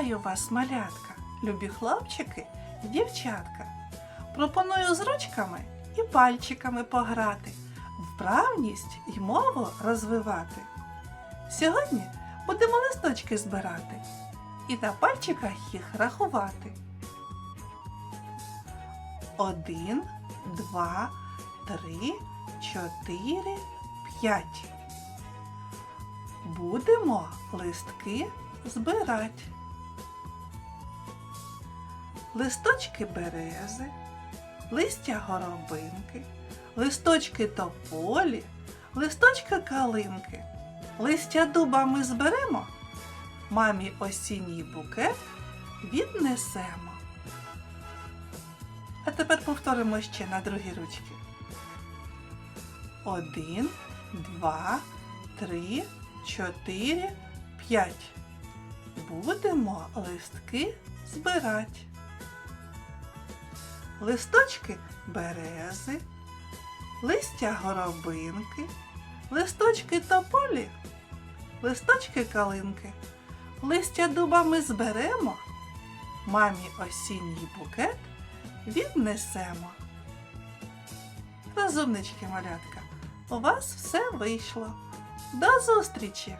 вас, малятка, любі хлопчики і дівчатка. Пропоную з ручками і пальчиками пограти, вправність і мову розвивати. Сьогодні будемо листочки збирати і на пальчиках їх рахувати. Один, два, три, чотири, п'ять. Будемо листки збирати. Листочки берези, листя горобинки, листочки тополі, листочки калинки. Листя дуба ми зберемо, мамі осінній букет віднесемо. А тепер повторимо ще на другі ручки. Один, два, три, чотири, п'ять. Будемо листки збирати. Листочки берези, листя горобинки, листочки тополі, листочки калинки. Листя дуба ми зберемо, мамі осінній букет віднесемо. Розумнички, малятка, у вас все вийшло. До зустрічі!